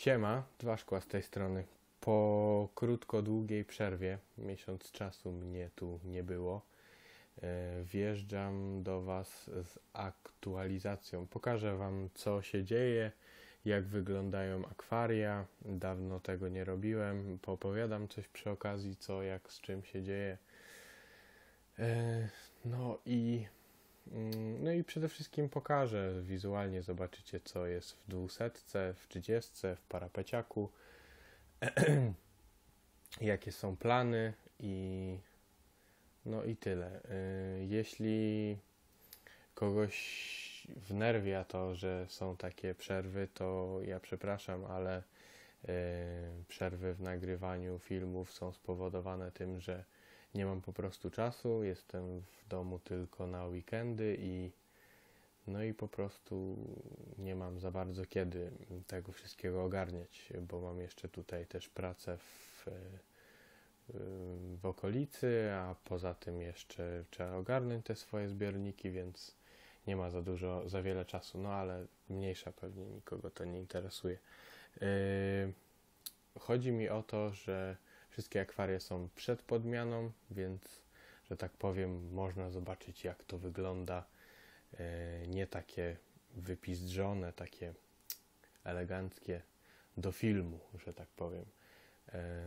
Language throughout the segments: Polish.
Siema, dwa szkła z tej strony. Po krótko długiej przerwie, miesiąc czasu mnie tu nie było, e, wjeżdżam do Was z aktualizacją. Pokażę Wam, co się dzieje, jak wyglądają akwaria. Dawno tego nie robiłem. Poopowiadam coś przy okazji, co, jak, z czym się dzieje. E, No i No i przede wszystkim pokażę wizualnie, zobaczycie co jest w dwusetce, w trzydziestce, w parapeciaku, jakie są plany i no i tyle. Y, Jeśli kogoś wnerwia to, że są takie przerwy, to ja przepraszam, ale y, przerwy w nagrywaniu filmów są spowodowane tym, że nie mam po prostu czasu, jestem w domu tylko na weekendy i no i po prostu nie mam za bardzo kiedy tego wszystkiego ogarniać, bo mam jeszcze tutaj też pracę w, w okolicy, a poza tym jeszcze trzeba ogarnąć te swoje zbiorniki, więc nie ma za dużo, za wiele czasu, no ale mniejsza pewnie nikogo to nie interesuje. Yy, Chodzi mi o to, że Wszystkie akwaria są przed podmianą, więc, że tak powiem, można zobaczyć, jak to wygląda. E, nie takie wypizdrzone, takie eleganckie do filmu, że tak powiem. E,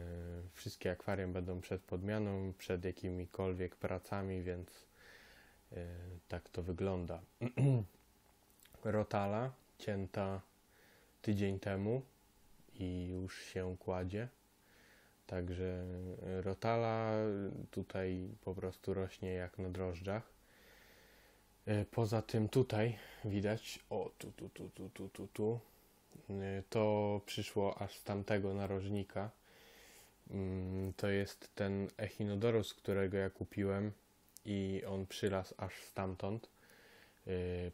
wszystkie akwaria będą przed podmianą, przed jakimikolwiek pracami, więc e, tak to wygląda. Rotala cięta tydzień temu i już się kładzie. Także e, rotala tutaj po prostu rośnie jak na drożdżach. E, poza tym tutaj widać, o tu, tu, tu, tu, tu, tu, tu, e, to przyszło aż z tamtego narożnika. Mm, to jest ten echinodorus, którego ja kupiłem i on przylasł aż stamtąd.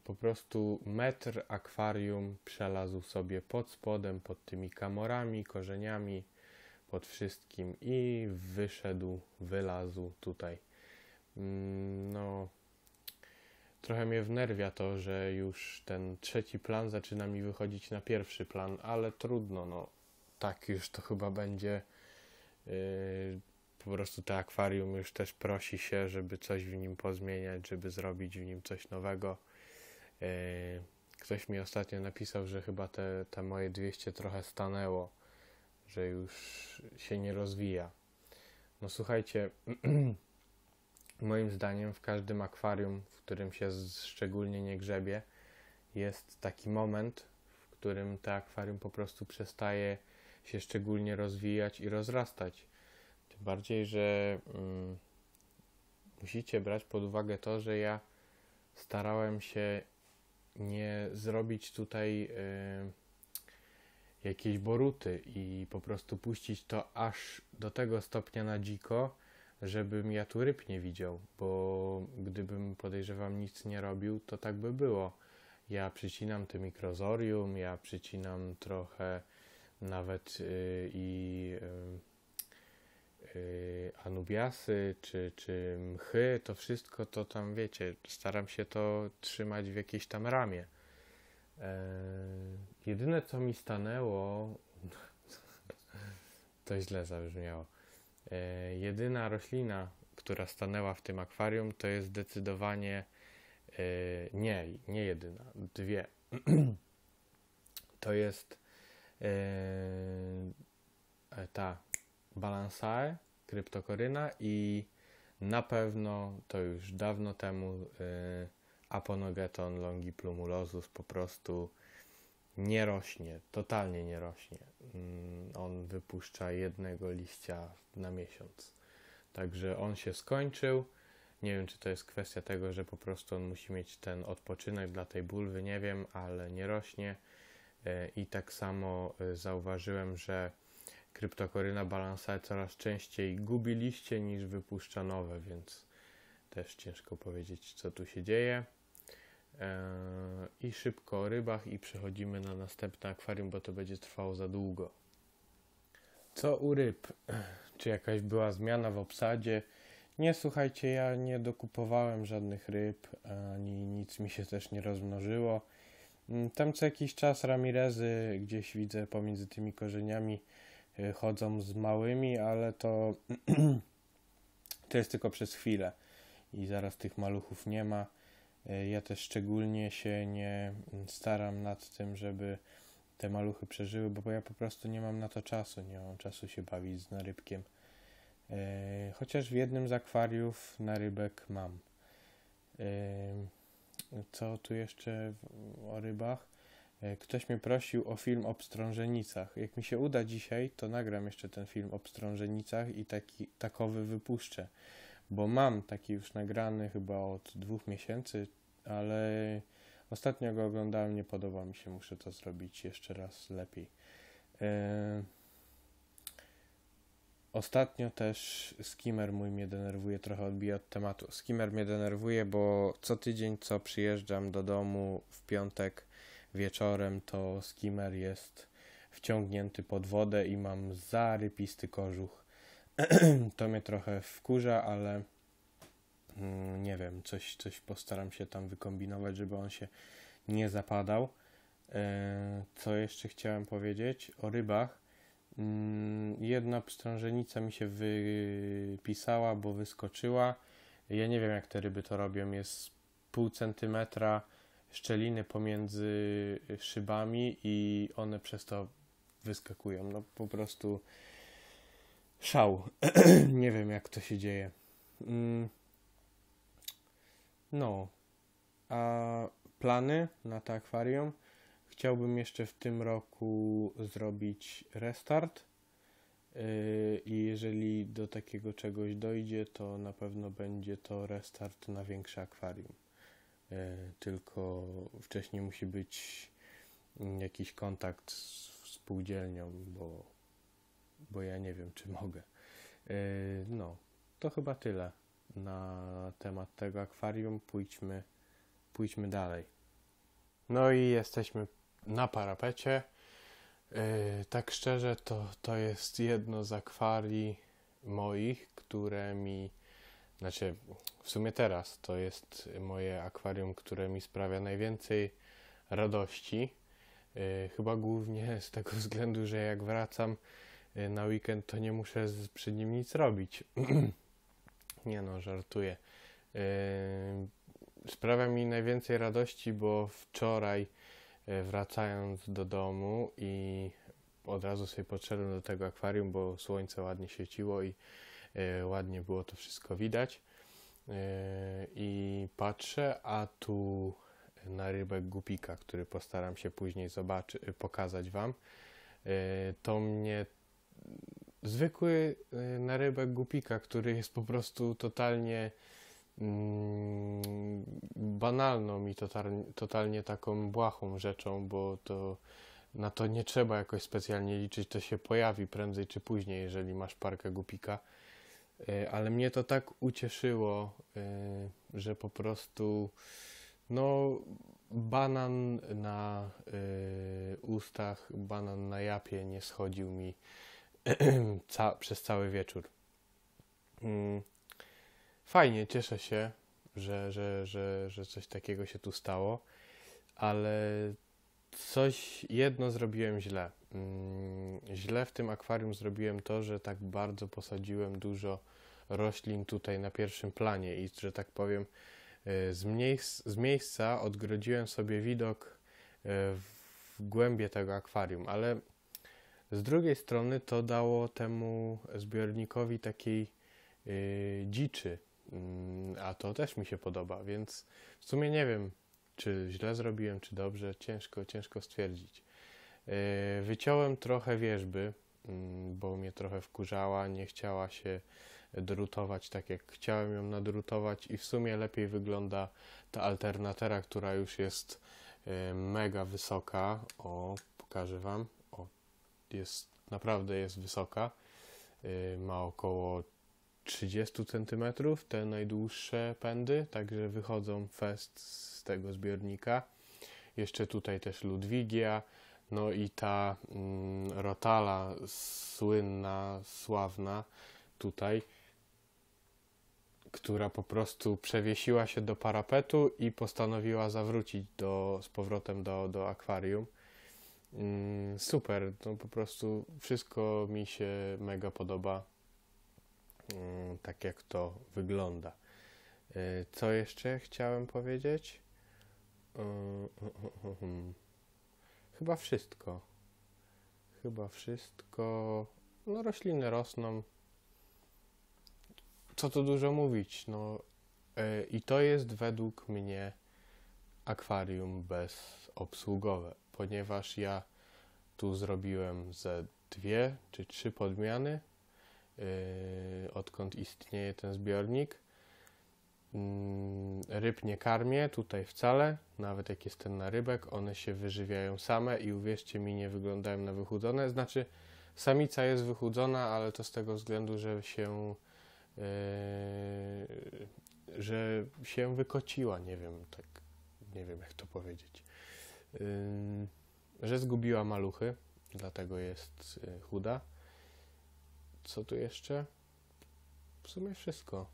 Po prostu metr akwarium przelazł sobie pod spodem, pod tymi kamorami, korzeniami, pod wszystkim i wyszedł, wylazł tutaj. Mm, no, trochę mnie wnerwia to, że już ten trzeci plan zaczyna mi wychodzić na pierwszy plan, ale trudno, no, tak już to chyba będzie. Yy, po prostu to akwarium już też prosi się, żeby coś w nim pozmieniać, żeby zrobić w nim coś nowego. Yy, ktoś mi ostatnio napisał, że chyba te, te moje 200 trochę stanęło że już się nie rozwija. No słuchajcie, moim zdaniem w każdym akwarium, w którym się szczególnie nie grzebie, jest taki moment, w którym to akwarium po prostu przestaje się szczególnie rozwijać i rozrastać. Tym bardziej, że mm, musicie brać pod uwagę to, że ja starałem się nie zrobić tutaj. Yy, jakieś boruty i po prostu puścić to aż do tego stopnia na dziko, żebym ja tu ryb nie widział, bo gdybym podejrzewam nic nie robił, to tak by było. Ja przycinam te mikrozorium, ja przycinam trochę nawet yy, i yy, yy, anubiasy czy, czy mchy, to wszystko to tam wiecie, staram się to trzymać w jakiejś tam ramie. E, jedyne co mi stanęło, to źle zabrzmiało. E, jedyna roślina, która stanęła w tym akwarium, to jest zdecydowanie e, nie, nie jedyna, dwie. to jest ta balansae, kryptokoryna i na pewno to już dawno temu Aponogeton longiplumulosus po prostu nie rośnie, totalnie nie rośnie. Mm, on wypuszcza jednego liścia na miesiąc. Także on się skończył. Nie wiem, czy to jest kwestia tego, że po prostu on musi mieć ten odpoczynek dla tej bulwy, nie wiem, ale nie rośnie. E, I tak samo e, zauważyłem, że kryptokoryna balansae coraz częściej gubi liście niż wypuszcza nowe, więc też ciężko powiedzieć, co tu się dzieje. E, i szybko o rybach i przechodzimy na następne akwarium, bo to będzie trwało za długo. Co u ryb? Czy jakaś była zmiana w obsadzie? Nie, słuchajcie, ja nie dokupowałem żadnych ryb, ani nic mi się też nie rozmnożyło. Mm, Tam co jakiś czas Ramirezy gdzieś widzę pomiędzy tymi korzeniami y, chodzą z małymi, ale to, to jest tylko przez chwilę i zaraz tych maluchów nie ma. Y, Ja też szczególnie się nie staram nad tym, żeby te maluchy przeżyły, bo ja po prostu nie mam na to czasu, nie mam czasu się bawić z narybkiem. Y, Chociaż w jednym z akwariów narybek mam. Ym, Co tu jeszcze o rybach? E, Ktoś mnie prosił o film o pstrążenicach. Jak mi się uda dzisiaj, to nagram jeszcze ten film o pstrążenicach i taki takowy wypuszczę. Bo mam taki już nagrany chyba od dwóch miesięcy, ale ostatnio go oglądałem, nie podoba mi się, muszę to zrobić jeszcze raz lepiej. E, Ostatnio też skimmer mój mnie denerwuje, trochę odbija od tematu. Skimmer mnie denerwuje, bo co tydzień, co przyjeżdżam do domu w piątek wieczorem, to skimmer jest wciągnięty pod wodę i mam zarypisty kożuch. to mnie trochę wkurza, ale mm, nie wiem, coś, coś postaram się tam wykombinować, żeby on się nie zapadał. E, Co jeszcze chciałem powiedzieć o rybach? Mm, Jedna pstrążenica mi się wypisała, bo wyskoczyła. Ja nie wiem, jak te ryby to robią. Jest pół centymetra szczeliny pomiędzy szybami i one przez to wyskakują. No po prostu szał. nie wiem, jak to się dzieje. Mm. No. A plany na to akwarium? Chciałbym jeszcze w tym roku zrobić restart. Yy, I jeżeli do takiego czegoś dojdzie, to na pewno będzie to restart na większe akwarium. Yy, Tylko wcześniej musi być jakiś kontakt z spółdzielnią, bo, bo ja nie wiem, czy mogę. Yy, No, to chyba tyle na temat tego akwarium. Pójdźmy, pójdźmy dalej. No i jesteśmy na parapecie. Yy, tak szczerze, to, to jest jedno z akwarii moich, które mi, znaczy w sumie teraz to jest moje akwarium, które mi sprawia najwięcej radości. Yy, chyba głównie z tego względu, że jak wracam na weekend, to nie muszę przy nim nic robić. nie no, żartuję. Yy, sprawia mi najwięcej radości, bo wczoraj e, wracając do domu i od razu sobie podszedłem do tego akwarium, bo słońce ładnie świeciło i ładnie było to wszystko widać. I patrzę, a tu na rybek gupika, który postaram się później zobaczy, pokazać Wam. To mnie zwykły e, narybek gupika, który jest po prostu totalnie mm, banalną i totalnie, taką błahą rzeczą, bo to na to nie trzeba jakoś specjalnie liczyć, to się pojawi prędzej czy później, jeżeli masz parkę gupika. E, Ale mnie to tak ucieszyło, e, że po prostu no banan na ustach, banan na japie nie schodził mi ca- przez cały wieczór. Mm, Fajnie, cieszę się, że, że, że, że coś takiego się tu stało, ale coś jedno zrobiłem źle. Mm, Źle w tym akwarium zrobiłem to, że tak bardzo posadziłem dużo roślin tutaj na pierwszym planie i, że tak powiem, e, z, miejsc, z miejsca odgrodziłem sobie widok e, w głębie tego akwarium, ale z drugiej strony to dało temu zbiornikowi takiej e, dziczy, Mm, a to też mi się podoba, więc w sumie nie wiem, czy źle zrobiłem, czy dobrze, ciężko, ciężko stwierdzić. Yy, Wyciąłem trochę wierzby, mm, bo mnie trochę wkurzała, nie chciała się drutować tak jak chciałem ją nadrutować i w sumie lepiej wygląda ta alternatera, która już jest yy, mega wysoka. O, pokażę Wam. Jest, naprawdę jest wysoka. Yy, Ma około 30 cm, te najdłuższe pędy, także wychodzą fest z tego zbiornika. Jeszcze tutaj też Ludwigia, no i ta mm, rotala słynna, sławna tutaj, która po prostu przewiesiła się do parapetu i postanowiła zawrócić do, z powrotem do, do akwarium. Mm, super, no po prostu wszystko mi się mega podoba, mm, tak jak to wygląda. Y, co jeszcze chciałem powiedzieć? Y, y, Chyba wszystko. Chyba wszystko. No, rośliny rosną. Co tu dużo mówić? No, i to jest według mnie akwarium bezobsługowe ponieważ ja tu zrobiłem ze dwie czy trzy podmiany, yy, odkąd istnieje ten zbiornik. Yy, ryb nie karmię tutaj wcale, nawet jak jest ten narybek, one się wyżywiają same i uwierzcie mi, nie wyglądają na wychudzone. Znaczy, samica jest wychudzona, ale to z tego względu, że się yy, że się wykociła, nie wiem, tak, nie wiem jak to powiedzieć że zgubiła maluchy, dlatego jest y, chuda. Co tu jeszcze? W sumie wszystko.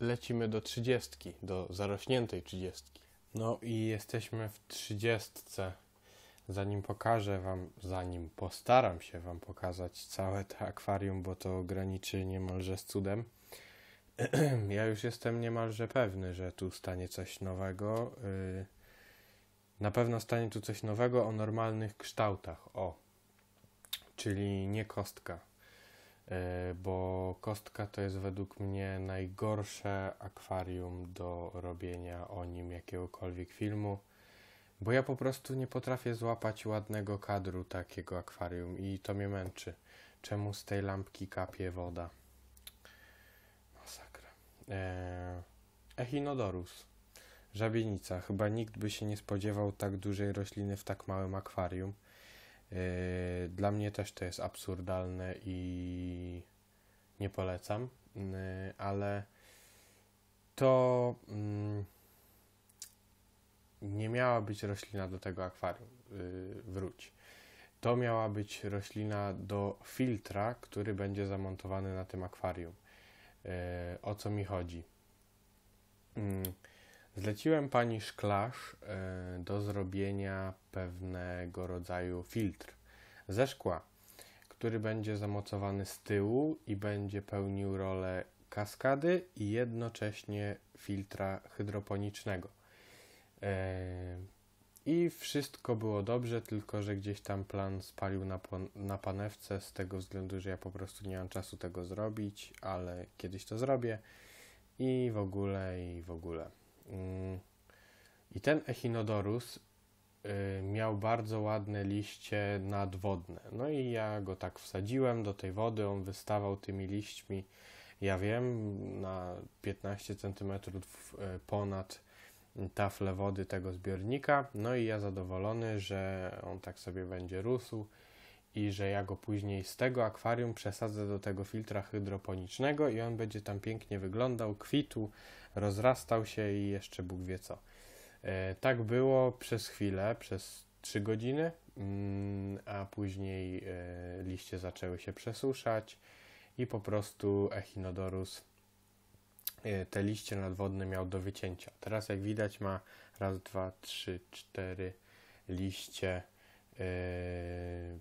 Lecimy do trzydziestki, do zarośniętej trzydziestki. No i jesteśmy w trzydziestce. Zanim pokażę Wam, zanim postaram się Wam pokazać całe to akwarium, bo to graniczy niemalże z cudem. ja już jestem niemalże pewny, że tu stanie coś nowego. Yy, na pewno stanie tu coś nowego o normalnych kształtach. O, czyli nie kostka, e, bo kostka to jest według mnie najgorsze akwarium do robienia o nim jakiegokolwiek filmu, bo ja po prostu nie potrafię złapać ładnego kadru takiego akwarium i to mnie męczy. Czemu z tej lampki kapie woda? Masakra. Eee, Echinodorus. Żabienica. Chyba nikt by się nie spodziewał tak dużej rośliny w tak małym akwarium. Yy, dla mnie też to jest absurdalne i nie polecam, yy, ale to mm, nie miała być roślina do tego akwarium. Yy, wróć. To miała być roślina do filtra, który będzie zamontowany na tym akwarium. O co mi chodzi? Zleciłem pani szklarz e, do zrobienia pewnego rodzaju filtr ze szkła, który będzie zamocowany z tyłu i będzie pełnił rolę kaskady i jednocześnie filtra hydroponicznego. E, I wszystko było dobrze, tylko że gdzieś tam plan spalił na, na panewce z tego względu, że ja po prostu nie mam czasu tego zrobić, ale kiedyś to zrobię i w ogóle, i w ogóle. Mm. I ten Echinodorus y, miał bardzo ładne liście nadwodne. No i ja go tak wsadziłem do tej wody, on wystawał tymi liśćmi, ja wiem, na 15 cm y, ponad taflę wody tego zbiornika. No i ja zadowolony, że on tak sobie będzie rósł i że ja go później z tego akwarium przesadzę do tego filtra hydroponicznego i on będzie tam pięknie wyglądał, kwitł, rozrastał się i jeszcze Bóg wie co. E, tak było przez chwilę, przez 3 godziny, mm, a później e, liście zaczęły się przesuszać i po prostu Echinodorus e, te liście nadwodne miał do wycięcia. Teraz jak widać ma raz, dwa, trzy, cztery liście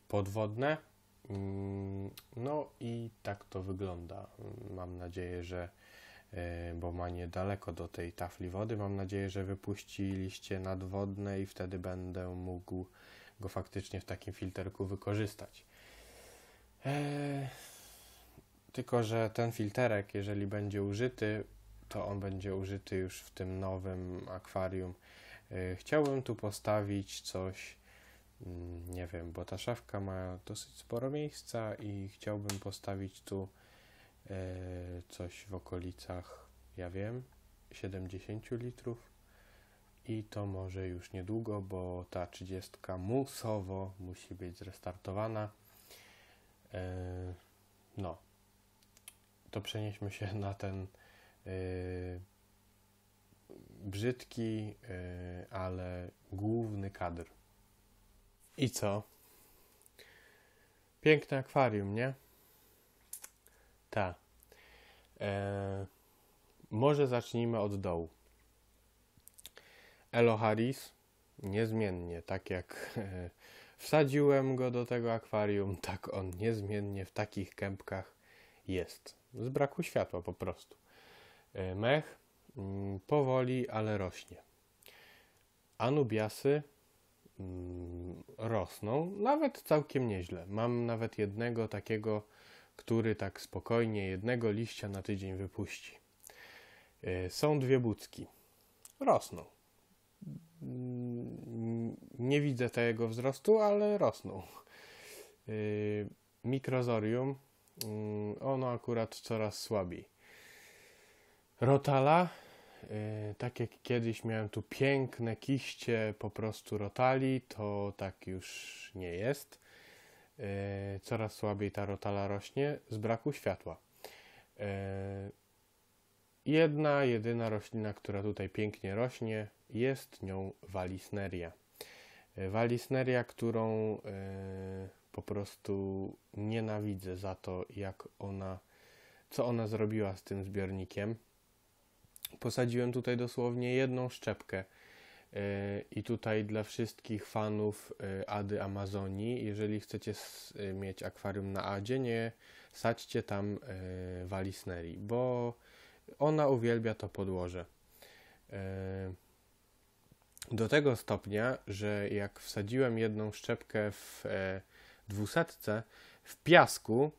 podwodne. Mm, no i tak to wygląda. Mam nadzieję, że E, bo ma niedaleko do tej tafli wody. Mam nadzieję, że wypuści liście nadwodne i wtedy będę mógł go faktycznie w takim filterku wykorzystać. Eee, tylko, że ten filterek, jeżeli będzie użyty, to on będzie użyty już w tym nowym akwarium. Eee, chciałbym tu postawić coś, nie wiem, bo ta szafka ma dosyć sporo miejsca i chciałbym postawić tu E, coś w okolicach, ja wiem, 70 litrów i to może już niedługo, bo ta 30 musowo musi być zrestartowana. E, no, to przenieśmy się na ten e, brzydki, ale główny kadr. I co? Piękne akwarium, nie? Tak. E, może zacznijmy od dołu. Elo Harris, niezmiennie, tak jak e, wsadziłem go do tego akwarium, tak on niezmiennie w takich kępkach jest. Z braku światła po prostu. E, mech mm, powoli, ale rośnie. Anubiasy rosną, nawet całkiem nieźle. Mam nawet jednego takiego, który tak spokojnie jednego liścia na tydzień wypuści. E, są dwie bucki. Rosną. Mm, nie widzę tego wzrostu, ale rosną. E, mikrozorium, mm, ono akurat coraz słabiej. Rotala, tak jak kiedyś miałem tu piękne kiście po prostu rotali, to tak już nie jest. Coraz słabiej ta rotala rośnie z braku światła. Jedna, jedyna roślina, która tutaj pięknie rośnie, jest nią walisneria. E, walisneria, którą e, po prostu nienawidzę za to, jak ona, co ona zrobiła z tym zbiornikiem. Posadziłem tutaj dosłownie jedną szczepkę. E, I tutaj dla wszystkich fanów Ady Amazonii, jeżeli chcecie mieć akwarium na Adzie, nie sadźcie tam walisnerii, bo ona uwielbia to podłoże. E, do tego stopnia, że jak wsadziłem jedną szczepkę w e, dwusetce w piasku,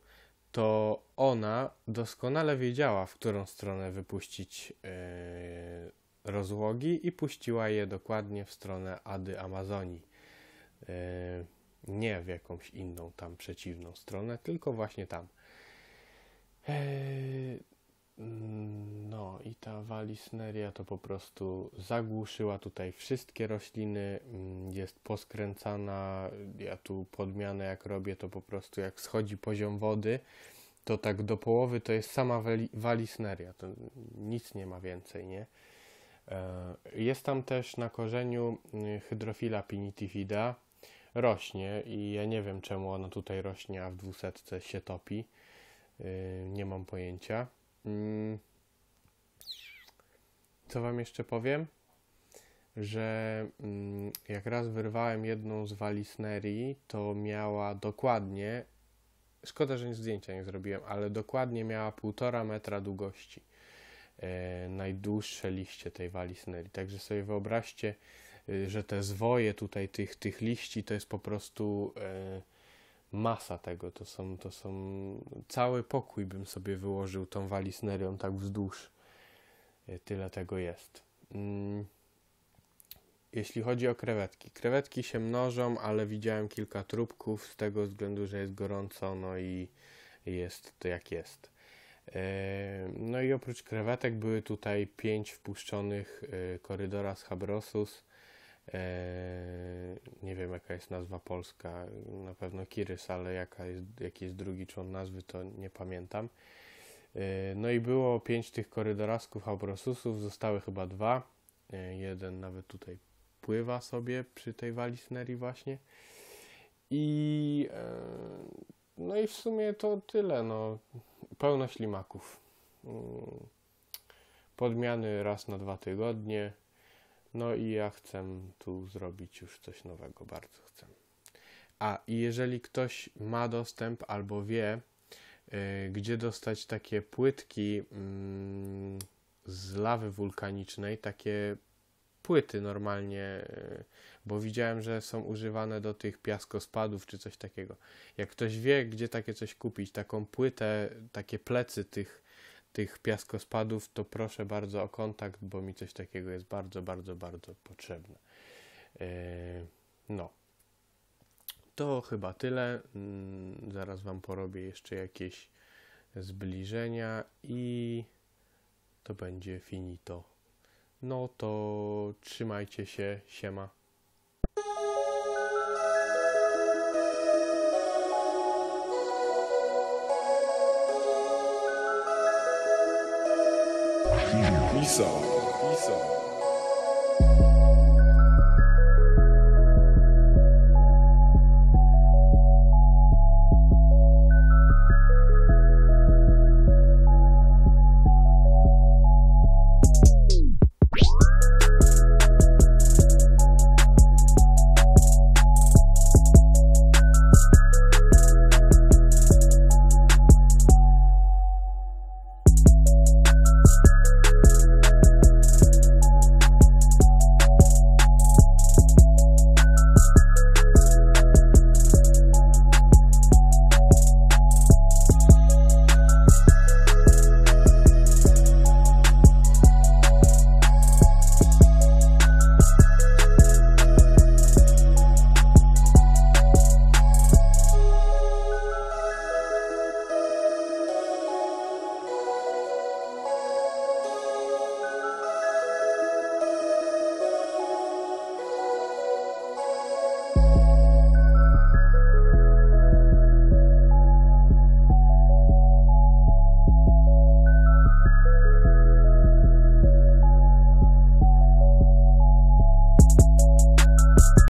to ona doskonale wiedziała, w którą stronę wypuścić e, rozłogi i puściła je dokładnie w stronę Ady Amazonii. Nie w jakąś inną tam przeciwną stronę, tylko właśnie tam. Mm, no i ta walisneria to po prostu zagłuszyła tutaj wszystkie rośliny, mm, jest poskręcana, ja tu podmianę jak robię to po prostu jak schodzi poziom wody, to tak do połowy to jest sama walisneria, to nic nie ma więcej, nie? E, jest tam też na korzeniu y, hydrofila pinitifida, rośnie i ja nie wiem czemu ona tutaj rośnie, a w dwusetce się topi, y, nie mam pojęcia. Mm. Co Wam jeszcze powiem? Że mm, jak raz wyrwałem jedną z walisnerii, to miała dokładnie, szkoda, że zdjęcia nie zrobiłem, ale dokładnie miała półtora metra długości. E, najdłuższe liście tej walisnerii. Także sobie wyobraźcie, y, że te zwoje tutaj tych, tych liści to jest po prostu. E, masa tego, to są, to są, cały pokój bym sobie wyłożył tą walisnerią tak wzdłuż. E, tyle tego jest. Mm. Jeśli chodzi o krewetki, krewetki się mnożą, ale widziałem kilka trupków z tego względu, że jest gorąco, no i jest to jak jest. E, no i oprócz krewetek były tutaj pięć wpuszczonych korydora z Habrosus nie wiem jaka jest nazwa polska, na pewno Kirys, ale jaka jest, jaki jest drugi człon nazwy, to nie pamiętam. Eee, no i było pięć tych korydorasków Abrosusów, zostały chyba dwa. Eee, jeden nawet tutaj pływa sobie przy tej walisnerii właśnie. I no i w sumie to tyle, no. Pełno ślimaków. Mm. Podmiany raz na dwa tygodnie. No i ja chcę tu zrobić już coś nowego, bardzo chcę. A i jeżeli ktoś ma dostęp albo wie, y, gdzie dostać takie płytki y, z lawy wulkanicznej, takie płyty normalnie, y, bo widziałem, że są używane do tych piaskospadów czy coś takiego. Jak ktoś wie, gdzie takie coś kupić, taką płytę, takie plecy tych tych piaskospadów, to proszę bardzo o kontakt, bo mi coś takiego jest bardzo, bardzo, bardzo potrzebne. E, no. To chyba tyle. Mm, zaraz Wam porobię jeszcze jakieś zbliżenia i to będzie finito. No to trzymajcie się, siema. Esau. Esau.